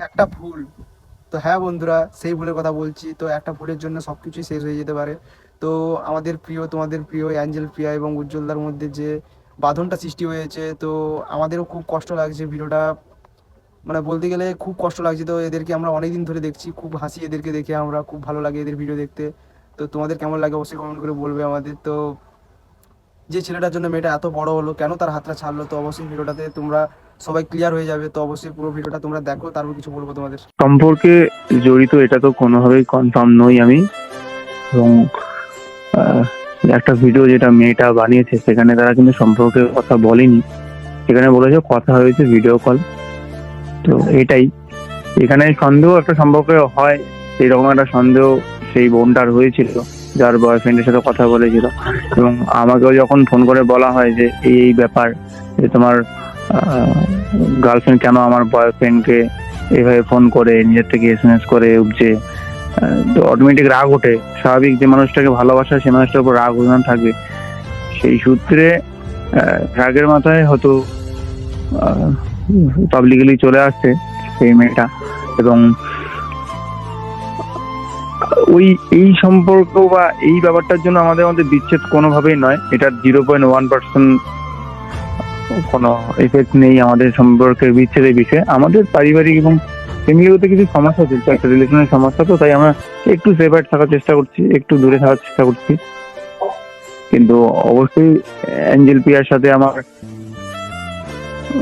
একটা ভুল। তো হ্যাঁ বন্ধুরা, সেই ভুলের কথা বলছি। তো একটা ভুলের জন্য সব কিছুই শেষ হয়ে যেতে পারে। তো আমাদের প্রিয়, তোমাদের প্রিয় অ্যাঞ্জেল প্রিয়া এবং উজ্জ্বলদার মধ্যে যে বাঁধনটা সৃষ্টি হয়েছে, তো আমাদেরও খুব কষ্ট লাগছে ভিডিওটা। মানে বলতে গেলে খুব কষ্ট লাগছে। তো এদেরকে আমরা অনেকদিন ধরে দেখছি। খুব হাসি এদেরকে দেখে আমরা, খুব ভালো লাগে এদের ভিডিও দেখতে। তো তোমাদের কেমন লাগে অবশ্যই কমেন্ট করে বলবে আমাদের। তো যে ছেলেটার জন্য মেয়েটা এত বড় হলো, কেন তার হাতটা ছাড়লো? তো অবশ্যই ভিডিওটাতে তোমরা সবাই ক্লিয়ার হয়ে যাবে। তো অবশ্যই পুরো ভিডিওটা তোমরা দেখো, তারপর কিছু বলব তোমাদের। সম্পর্কে জড়িত এটা তো কোনোভাবেই কনফার্ম নই আমি। এবং একটা ভিডিও যেটা মেয়েটা বানিয়েছে, সেখানে তারা কিন্তু সম্পর্কের কথা বলেনি। সেখানে বলেছে কথা হয়েছে ভিডিও কল তো এটাই। এখানে সন্দেহ একটা সম্পর্কে হয় এরকম একটা সন্দেহ সেই বোনটার হয়েছিল। যার বয়ফ্রেন্ডের সাথে কথা বলেছিল। এবং আমাকেও যখন ফোন করে বলা হয় যে এই এই ব্যাপার যে তোমার গার্লফ্রেন্ড কেন আমার বয়ফ্রেন্ডকে এইভাবে ফোন করে নিজের থেকে এস এম এস করে আহ, তো অটোমেটিক রাগ ওঠে। স্বাভাবিক যে মানুষটাকে ভালোবাসা সে মানুষটার উপর রাগ অভিমান থাকবে। সেই সূত্রে রাগের মাথায় হয়তো পাবলিকলি চলে আসছে সেই মেয়েটা। এবং ওই এই সম্পর্ক বা এই ব্যাপারটার জন্য আমাদের মধ্যে বিচ্ছেদ কোনোভাবেই নয়। এটা জিরো পয়েন্ট ওয়ান পার্সেন্ট কোনো এফেক্ট নেই আমাদের সম্পর্কের বিচ্ছেদের বিষয়ে। আমাদের পারিবারিক এবং ফ্যামিলিগত কিছু সমস্যা চলছে একটা রিলেশনের সমস্যা তো তাই আমরা একটু সেপারেট থাকার চেষ্টা করছি একটু দূরে থাকার চেষ্টা করছি। কিন্তু অবশ্যই অ্যাঞ্জেল পিয়ার সাথে আমার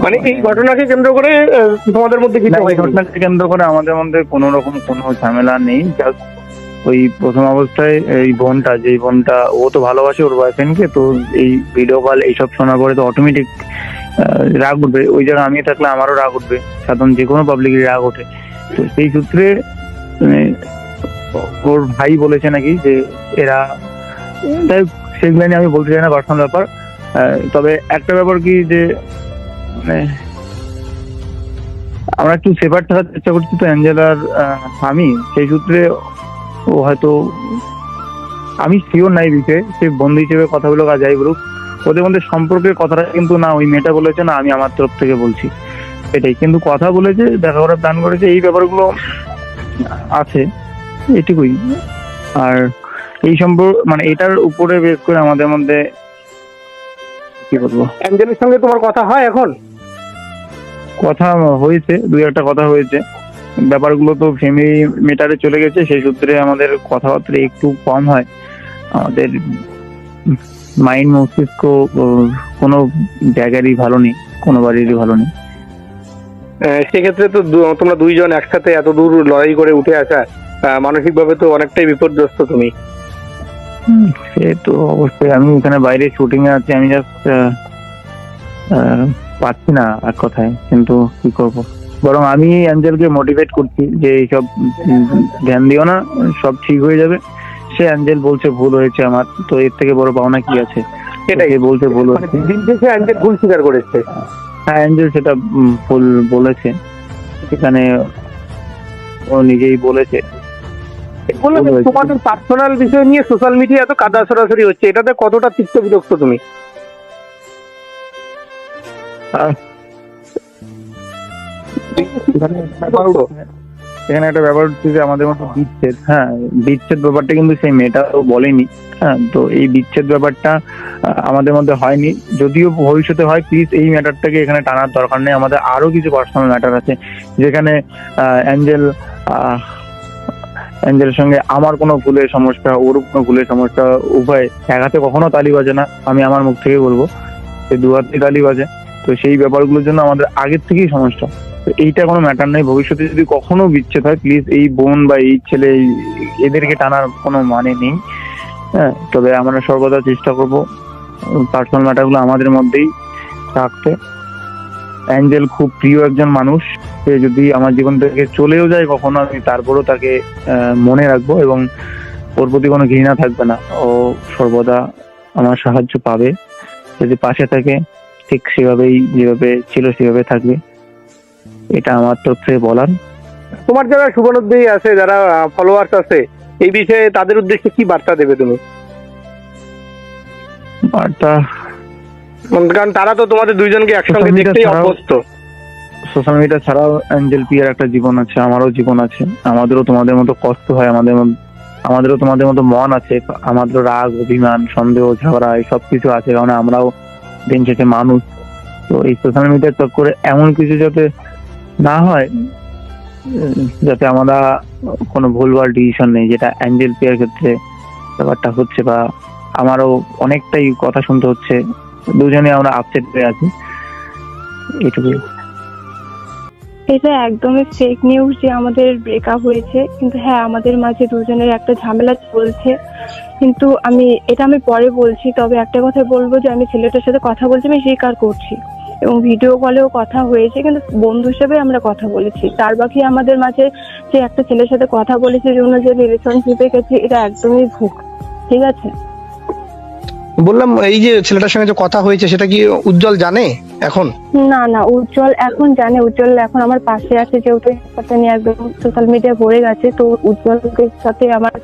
মানে এই ঘটনাকে কেন্দ্র করে তোমাদের মধ্যে কিছু। ঘটনাকে কেন্দ্র করে আমাদের মধ্যে কোনো রকম কোনো ঝামেলা নেই জাস্ট ওই প্রথম অবস্থায় এই বোনটা যে বোনটা ও তো ভালোবাসে ওর বয়ফ্রেন্ডকে তো এই ভিডিও কল এইসব শোনার পরে তো অটোমেটিক রাগ উঠবে। ওই জায়গায় আমি থাকলে আমারও রাগ উঠবে। সাধারণ যে কোনো পাবলিকের রাগ ওঠে। তো সেই সূত্রে মানে, ওর ভাই বলেছে নাকি যে এরা হোক, সেগুলো নিয়ে আমি বলতে চাই না পার্সোনাল ব্যাপার। তবে একটা ব্যাপার কি যে মানে আমরা একটু সেপার থাকার চেষ্টা করছি তো অ্যাঞ্জেলার স্বামী। সেই সূত্রে ও হয়তো আমি শিওর নাই বিষয়ে সে বন্ধু হিসেবে কথা বলুক আর যাই বলুক ওদের মধ্যে সম্পর্কের কথাটা কিন্তু না ওই মেয়েটা বলেছে না আমি আমার তরফ থেকে বলছি। এটাই কিন্তু কথা বলেছে দেখা করার প্ল্যান করেছে এই ব্যাপারগুলো আছে এটুকুই। আর এই সম্পর্ক মানে এটার উপরে বেশ করে আমাদের মধ্যে কি বলব? অ্যাঞ্জেলের সঙ্গে তোমার কথা হয় এখন? কথা হয়েছে দুই একটা কথা হয়েছে। ব্যাপারগুলো তো ফ্যামিলি মেটারে চলে গেছে সেই সূত্রে আমাদের কথাবার্তা একটু কম হয়। আমাদের মাইন্ড মস্তিষ্ক কোনো জায়গারই ভালো নেই কোনো বাড়িরই ভালো নেই। সেক্ষেত্রে তো তোমরা দুইজন একসাথে এত দূর লড়াই করে উঠে আসা মানসিকভাবে তো অনেকটাই বিপর্যস্ত তুমি। হুম, সে তো অবশ্যই। আমি এখানে বাইরে শুটিং এ আছি আমি জাস্ট পাচ্ছি না এক কথায় কিন্তু কি করব? বরং আমি অ্যাঞ্জেলকে মোটিভেট করছি যে এইসব ধ্যান দিও না সব ঠিক হয়ে যাবে। সে অ্যাঞ্জেল বলছে ভুল হয়েছে আমার তো এর থেকে বড় পাওনা কি আছে? সেটাই বলছে ভুল মানে হয়েছে। দিন শেষে অ্যাঞ্জেল ভুল স্বীকার করেছে। হ্যাঁ অ্যাঞ্জেল সেটা ভুল বলেছে। সেখানে ও নিজেই বলেছে। তোমাদের পার্সোনাল বিষয় নিয়ে সোশ্যাল মিডিয়া এত কাদা সরাসরি হচ্ছে এটাতে কতটা চিত্ত বিরক্ত তুমি? এখানে একটা ব্যাপার হচ্ছে যে আমাদের মতো বিচ্ছেদ হ্যাঁ বিচ্ছেদ ব্যাপারটা কিন্তু সেই মেয়েটাও বলেনি হ্যাঁ তো এই বিচ্ছেদ ব্যাপারটা আমাদের মধ্যে হয়নি। যদিও ভবিষ্যতে হয় প্লিজ এই ম্যাটারটাকে এখানে টানার দরকার নেই। আমাদের আরও কিছু পার্সোনাল ম্যাটার আছে, যেখানে অ্যাঞ্জেল অ্যাঞ্জেলের সঙ্গে আমার কোনো ভুলের সমস্যা, ওর কোনো ভুলের সমস্যা, উভয় এক হাতে কখনো তালি বাজে না। আমি আমার মুখ থেকে বলব, সে দু হাতে তালি বাজে। তো সেই ব্যাপারগুলোর জন্য আমাদের আগের থেকেই সমস্যা। এইটা কোনো ম্যাটার নেই। ভবিষ্যতে যদি কখনো বিচ্ছেদ হয় প্লিজ এই বোন বা এই ছেলে এদেরকে টানার কোনো মানে নেই। হ্যাঁ তবে আমরা সর্বদা চেষ্টা করব পার্সোনাল ম্যাটারগুলো আমাদের মধ্যেই রাখতে অ্যাঞ্জেল খুব প্রিয় একজন মানুষ। সে যদি আমার জীবন থেকে চলেও যায় কখনো, আমি তারপরও তাকে মনে রাখব এবং ওর প্রতি কোনো ঘৃণা থাকবে না। ও সর্বদা আমার সাহায্য পাবে। যদি পাশে থাকে, ঠিক সেভাবেই যেভাবে ছিল সেভাবে থাকবে। এটা আমার তরফ বলার। তোমার যারা শুভানুদ্দেয়ী আছে যারা ফলোয়ার্স আছে এই বিষয়ে তাদের উদ্দেশ্যে কি বার্তা দেবে তুমি? বার্তা? কারণ তারা তো তোমাদের দুইজনকে একসঙ্গে দেখতেই অভ্যস্ত। সোশ্যাল মিডিয়া ছাড়াও অ্যাঞ্জেল পিয়ার একটা জীবন আছে আমারও জীবন আছে। আমাদেরও তোমাদের মতো কষ্ট হয় আমাদের আমাদেরও তোমাদের মতো মন আছে আমাদেরও রাগ অভিমান সন্দেহ ঝগড়া এই সব কিছু আছে। কারণ আমরাও দিন শেষে মানুষ। তো এই সোশ্যাল মিডিয়ার চক্করে এমন কিছু যাতে না হয়, যাতে আমরা কোনো ভুলভাল ডিসিশন নেই, যেটা অ্যাঞ্জেল পিয়ার ক্ষেত্রে ব্যাপারটা হচ্ছে বা আমারও অনেকটাই কথা শুনতে হচ্ছে, দুজনে আমরা আপসেট হয়ে আছি। এটুকুই। এটা একদমই ফেক নিউজ যে আমাদের ব্রেকআপ হয়েছে, কিন্তু হ্যাঁ আমাদের মাঝে দুজনের একটা ঝামেলা চলছে। কিন্তু আমি, এটা আমি পরে বলছি, তবে একটা কথা বলব যে আমি ছেলেটার সাথে কথা বলছি, আমি স্বীকার করছি। এবং ভিডিও কলেও কথা হয়েছে কিন্তু বন্ধু হিসেবে আমরা কথা বলেছি। তার বাকি আমাদের মাঝে যে একটা ছেলের সাথে কথা বলেছি জন্য যে রিলেশনশিপে গেছি এটা একদমই ভুল। ঠিক আছে? বললাম এই যে ছেলেটার সঙ্গে যে কথা হয়েছে সেটা কি উজ্জ্বল জানে এখন? না না উজ্জ্বল এখন জানে। উজ্জ্বল এখন আমার পাশে আছে যেহেতু ব্যাপারটা নিয়ে একদম সোশ্যাল মিডিয়া ভরে গেছে তো উজ্জ্বলের সাথে আমার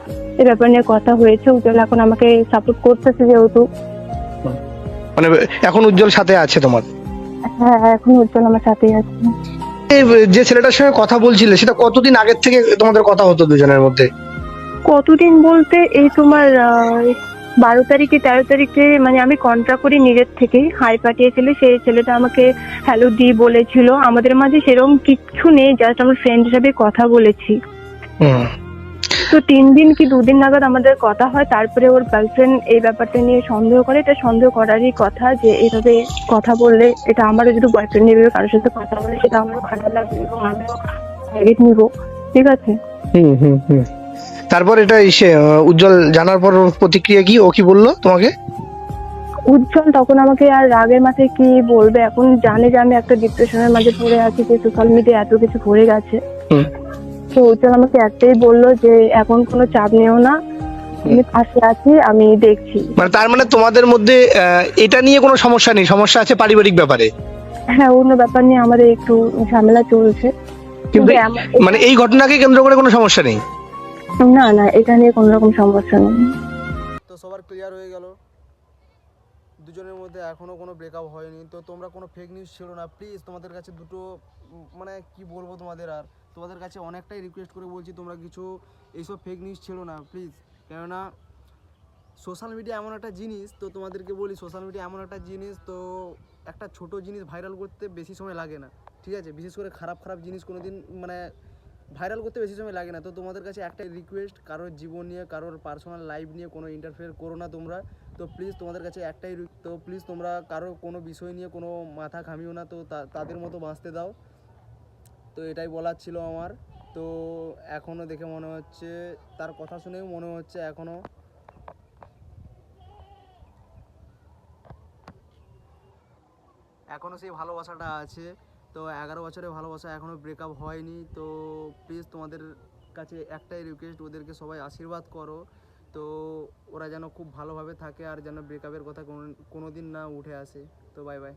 এই ব্যাপার নিয়ে কথা হয়েছে। উজ্জ্বল এখন আমাকে সাপোর্ট করতেছে যেহেতু। মানে এখন উজ্জ্বল সাথে আছে তোমার? হ্যাঁ এখন উজ্জ্বল আমার সাথেই আছে। যে ছেলেটার সঙ্গে কথা বলছিলে সেটা কতদিন আগের থেকে তোমাদের কথা হতো দুজনের মধ্যে? কতদিন বলতে এই তোমার বারো তারিখে তেরো তারিখে মানে আমি কন্ট্রাক্ট করি নিজের থেকেই হাই পাঠিয়েছিল সেই ছেলেটা আমাকে হ্যালো দি বলেছিল। আমাদের মাঝে সেরকম কিচ্ছু নেই জাস্ট আমার ফ্রেন্ড হিসাবে কথা বলেছি। তো তিন দিন কি দুদিন নাগাদ আমাদের কথা হয় তারপরে ওর গার্লফ্রেন্ড এই ব্যাপারটা নিয়ে সন্দেহ করে। এটা সন্দেহ করারই কথা যে এইভাবে কথা বললে এটা আমারও যদি বয়ফ্রেন্ড এইভাবে কারোর সাথে কথা বলে সেটা আমারও খারাপ লাগবে এবং আমিও ক্রেডিট নিবো। ঠিক আছে? হুম হুম হুম। তারপর এটা এসে উজ্জ্বল জানার পর প্রতিক্রিয়া কি? ও কি বলল তোমাকে? উজ্জ্বল তখন আমাকে আর রাগের মাথায় কি বলবে? এখন জানে যে আমি একটা ডিপ্রেশনের মাঝে পড়ে আছি যে সোশ্যাল মিডিয়া এত কিছু পড়ে গেছে। হুম। তো উজ্জ্বল আমাকে একটাই বলল যে এখন কোনো চাপ নিও না। আমি পাশে আছি আমি দেখছি। মানে তার মানে তোমাদের মধ্যে এটা নিয়ে কোনো সমস্যা নেই? সমস্যা আছে পারিবারিক ব্যাপারে? হ্যাঁ অন্য ব্যাপার নিয়ে আমাদের একটু ঝামেলা চলছে। কিন্তু মানে এই ঘটনাকে কেন্দ্র করে কোনো সমস্যা নেই? না না এটা নিয়ে কোনো রকম সমস্যা নেই। তো সবার ক্লিয়ার হয়ে গেল। দুজনের মধ্যে এখনও কোনো ব্রেকআপ হয়নি। তো তোমরা কোনো ফেক নিউজ ছিল না? প্লিজ তোমাদের কাছে দুটো মানে কি বলব তোমাদের আর? তোমাদের কাছে অনেকটাই রিকোয়েস্ট করে বলছি, তোমরা কিছু এইসব ফেক নিউজ ছিল না প্লিজ কেননা সোশ্যাল মিডিয়া এমন একটা জিনিস, তো তোমাদেরকে বলি সোশ্যাল মিডিয়া এমন একটা জিনিস, তো একটা ছোট জিনিস ভাইরাল করতে বেশি সময় লাগে না, ঠিক আছে? বিশেষ করে খারাপ খারাপ জিনিস কোনো দিন মানে ভাইরাল করতে বেশি সময় লাগে না। তো তোমাদের কাছে একটাই রিকোয়েস্ট কারোর জীবন নিয়ে, কারোর পার্সোনাল লাইফ নিয়ে কোনো ইন্টারফেয়ার করো না তোমরা। তো প্লিজ তোমাদের কাছে একটাই তো প্লিজ তোমরা কারও কোনো বিষয় নিয়ে কোনো মাথা ঘামিও না তা- তাদের মতো বাঁচতে দাও। তো এটাই বলার ছিল আমার। তো এখনও দেখে মনে হচ্ছে, তার কথা শুনেও মনে হচ্ছে এখনও এখনও সেই ভালোবাসাটা আছে। তো এগারো বছরের ভালোবাসা এখনও ব্রেকআপ হয়নি। তো প্লিজ তোমাদের কাছে একটাই রিকোয়েস্ট ওদেরকে সবাই আশীর্বাদ করো। তো ওরা যেন খুব ভালোভাবে থাকে আর যেন ব্রেকআপের কথা কোনো দিন না উঠে আসে। তো বাই বাই